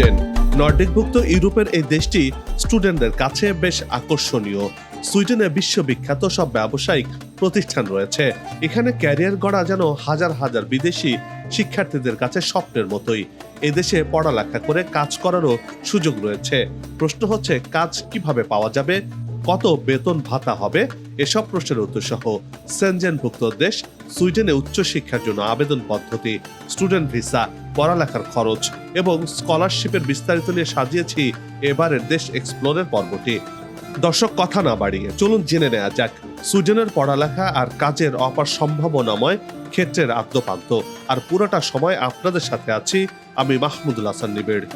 Sweden নর্ডিকভুক্ত ইউরোপের এই দেশটি স্টুডেন্টদের কাছে বেশ আকর্ষণীয়। সুইডেনে বিশ্ববিখ্যাত সব ব্যবসায়িক প্রতিষ্ঠান রয়েছে। এখানে ক্যারিয়ার গড়া যেন হাজার হাজার বিদেশি শিক্ষার্থীদের কাছে স্বপ্নের মতোই। এদেশে পড়ালেখা করে কাজ করারও সুযোগ রয়েছে। প্রশ্ন হচ্ছে, কাজ কীভাবে পাওয়া যাবে? কত বেতন ভাতা হবে, এসব প্রশ্নের উত্তর সহ সেনজেনভুক্ত দেশ সুইডেনে উচ্চশিক্ষার জন্য আবেদন পদ্ধতি, স্টুডেন্ট ভিসা, পড়ালেখার খরচ এবং স্কলারশিপের বিস্তারিত নিয়ে সাজিয়েছি এবারের দেশ এক্সপ্লোরের পর্বটি। দর্শক, কথা না বাড়িয়ে চলুন জেনে নেওয়া যাক, সুইডেনের পড়ালেখা আর কাজের অপার সম্ভাবনাময় ক্ষেত্রের আদ্যপান্ত। আর পুরোটা সময় আপনাদের সাথে আছি আমি মাহমুদুল হাসান নিবিড়।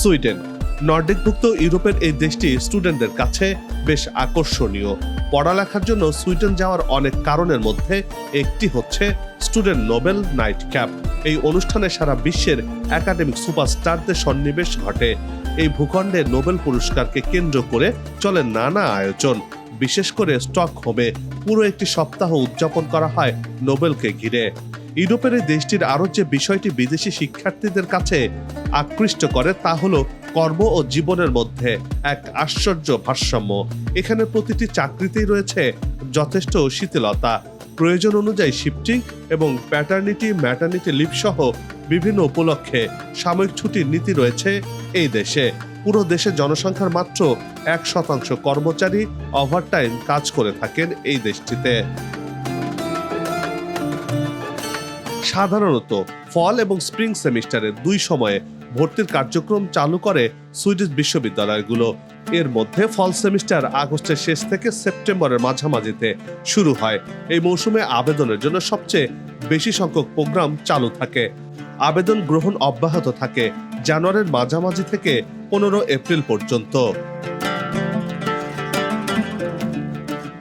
সুইডেন নর্ডিকভুক্ত ইউরোপের এই দেশটি স্টুডেন্টদের কাছে বেশ আকর্ষণীয়। পড়ালেখার জন্য সুইডেন যাওয়ার অনেক কারণের মধ্যে একটি হচ্ছে স্টুডেন্ট নোবেল নাইট ক্যাপ এই অনুষ্ঠানে সারা বিশ্বের একাডেমিক সুপারস্টারদের সন্নিবেশ ঘটে। এই ভূখণ্ডে নোবেল পুরস্কারকে কেন্দ্র করে চলে নানা আয়োজন। বিশেষ করে স্টকহোমে পুরো একটি সপ্তাহ উদযাপন করা হয় নোবেলকে ঘিরে। ইউরোপের দেশটির আরও যে বিষয়টি বিদেশি শিক্ষার্থীদের কাছে আকৃষ্ট করে তা হলো কর্ম ও জীবনের মধ্যে এক আশ্চর্য ভারসাম্য। এখানে প্রতিটি চাকরিতেই রয়েছে যথেষ্ট শীতলতা প্রয়োজন অনুযায়ী শিফটিং এবং প্যাটার্নিটি, ম্যাটার্নিটি লিভ সহ বিভিন্ন উপলক্ষে সাময়িক ছুটির নীতি রয়েছে এই দেশে। পুরো দেশের জনসংখ্যার মাত্র এক শতাংশ কর্মচারী ওভারটাইম কাজ করে থাকেন এই দেশটিতে। সাধারণত ফল এবং স্প্রিং সেমিস্টারের দুই সময়ে ভর্তির কার্যক্রম চালু করে সুইডিশ বিশ্ববিদ্যালয়গুলো। এর মধ্যে ফল সেমিস্টার আগস্টের শেষ থেকে সেপ্টেম্বরের মাঝামাঝিতে শুরু হয়। এই মৌসুমে আবেদনের জন্য সবচেয়ে বেশি সংখ্যক প্রোগ্রাম চালু থাকে। আবেদন গ্রহণ অব্যাহত থাকে জানুয়ারির মাঝামাঝি থেকে পনেরো এপ্রিল পর্যন্ত।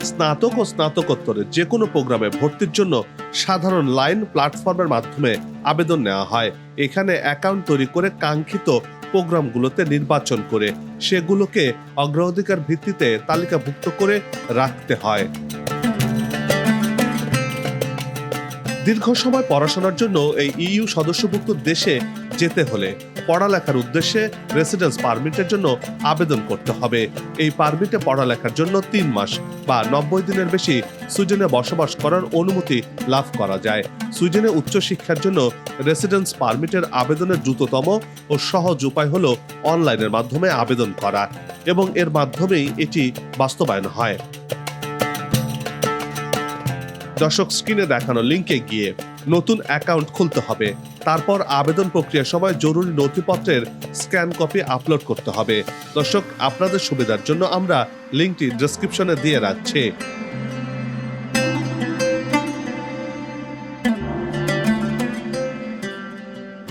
স্নাতক ও স্নাতকোত্তরের যে কোনো প্রোগ্রামে ভর্তির জন্য সাধারণ লাইন প্ল্যাটফর্মের মাধ্যমে আবেদন নেওয়া হয়। এখানে অ্যাকাউন্ট তৈরি করে কাঙ্ক্ষিত প্রোগ্রামগুলোতে নির্বাচন করে সেগুলোকে অগ্রাধিকার ভিত্তিতে তালিকাভুক্ত করে রাখতে হয়। দীর্ঘ সময় পড়াশোনার জন্য এই ইইউ সদস্যভুক্ত দেশে যেতে হলে পড়ালেখার উদ্দেশ্যে রেসিডেন্স পারমিটের জন্য আবেদন করতে হবে। এই পারমিটে পড়ালেখার জন্য তিন মাস বা নব্বই দিনের বেশি সুইডেনে বসবাস করার অনুমতি লাভ করা যায়। সুইডেনে উচ্চশিক্ষার জন্য রেসিডেন্স পারমিটের আবেদনের দ্রুততম ও সহজ উপায় হলো অনলাইনের মাধ্যমে আবেদন করা এবং এর মাধ্যমেই এটি বাস্তবায়ন হয়। দর্শক স্ক্রিনে দেখানো লিংকে গিয়ে নতুন অ্যাকাউন্ট খুলতে হবে। তারপর আবেদন প্রক্রিয়ার সময় জরুরি নথিপত্রের স্ক্যান কপি আপলোড করতে হবে। দর্শক, আপনাদের সুবিধার জন্য আমরা লিঙ্কটি ডেসক্রিপশনে দিয়ে রাখছি।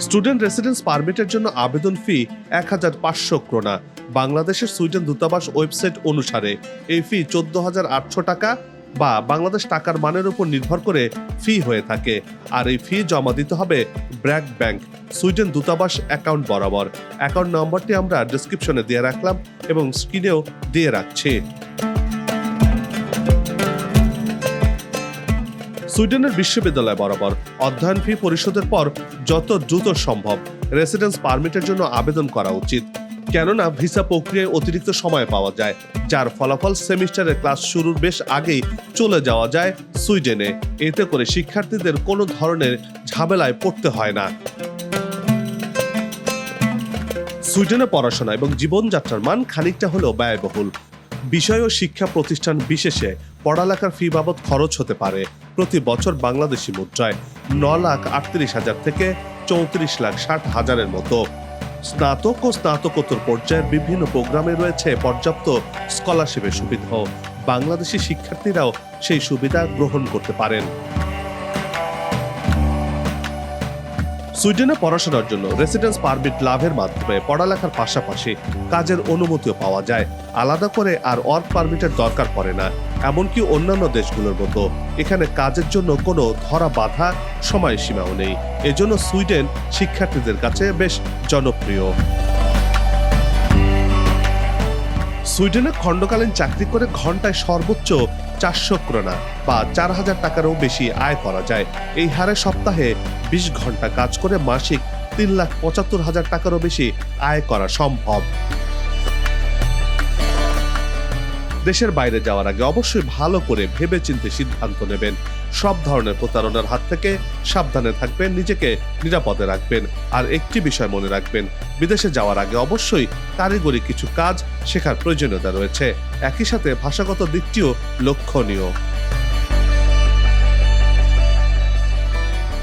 স্টুডেন্ট রেসিডেন্স পারমিটের জন্য আবেদন ফি এক হাজার পাঁচশো ক্রোনা। বাংলাদেশের সুইডেন দূতাবাস ওয়েবসাইট অনুসারে এই ফি চোদ্দ হাজার আটশো টাকা বা বাংলাদেশ টাকার মানের উপর নির্ভর করে ফি হয়ে থাকে। আর এই ফি জমা দিতে হবে ব্র্যাক ব্যাংক, সুইডেন দূতাবাস অ্যাকাউন্ট বরাবর। অ্যাকাউন্ট নম্বরটি আমরা ডিসক্রিপশনে দিয়ে রাখলাম এবং স্ক্রিনেও দিয়ে রাখছি। সুইডেনের বিশ্ববিদ্যালয় বরাবর অধ্যয়ন ফি পরিশোধের পর যত দ্রুত সম্ভব রেসিডেন্স পারমিটের জন্য আবেদন করা উচিত। কেননা ভিসা প্রক্রিয়ায় অতিরিক্ত সময় পাওয়া যায়, যার ফলাফল সেমিস্টারের ক্লাস শুরুর বেশ আগেই চলে যাওয়া যায় সুইডেনে। এতে করে শিক্ষার্থীদের কোনো ধরনের ঝামেলায় পড়তে হয় না। সুইডেনে পড়াশোনা এবং জীবনযাত্রার মান খানিকটা হলেও ব্যয়বহুল। বিষয় ও শিক্ষা প্রতিষ্ঠান বিশেষে পড়ালেখার ফি বাবদ খরচ হতে পারে। প্রতি বছর বাংলাদেশি মুদ্রায় ন লাখ আটত্রিশ হাজার থেকে চৌত্রিশ লাখ ষাট হাজারের মতো। স্নাতক ও স্নাতকোত্তর পর্যায়ের বিভিন্ন প্রোগ্রামে রয়েছে পর্যাপ্ত স্কলারশিপের সুবিধাও। বাংলাদেশি শিক্ষার্থীরাও সেই সুবিধা গ্রহণ করতে পারেন। সুইডেনে পড়াশোনার জন্য রেসিডেন্স পারমিট লাভের মাধ্যমে পড়ালেখার পাশাপাশি কাজের অনুমতিও পাওয়া যায়। আলাদা করে আর ওয়ার্ক পারমিটের দরকার পড়ে না। এমনকি অন্যান্য দেশগুলোর মতো এখানে কাজের জন্য কোনো ধরা বাধা সময়সীমাও নেই। এজন্য সুইডেন শিক্ষার্থীদের কাছে বেশ জনপ্রিয়। সুইডেনে খণ্ডকালীন চাকরি করে ঘন্টায় সর্বোচ্চ চারশো ক্রোনা বা চার হাজার টাকারও বেশি আয় করা যায়। এই হারে সপ্তাহে বিশ ঘণ্টা কাজ করে মাসিক তিন লাখ পঁচাত্তর হাজার টাকারও বেশি আয় করা সম্ভব। দেশের বাইরে যাওয়ার আগে অবশ্যই ভালো করে ভেবেচিন্তে সিদ্ধান্ত নেবেন। সব ধরনের প্রতারণার হাত থেকে সাবধানে থাকবেন, নিজেকে নিরাপদে রাখবেন আর একটি বিষয় মনে রাখবেন, বিদেশে যাওয়ার আগে অবশ্যই কারিগরি কিছু কাজ শেখার প্রয়োজনীয়তা রয়েছে। একই সাথে ভাষাগত দিকটিও লক্ষণীয়।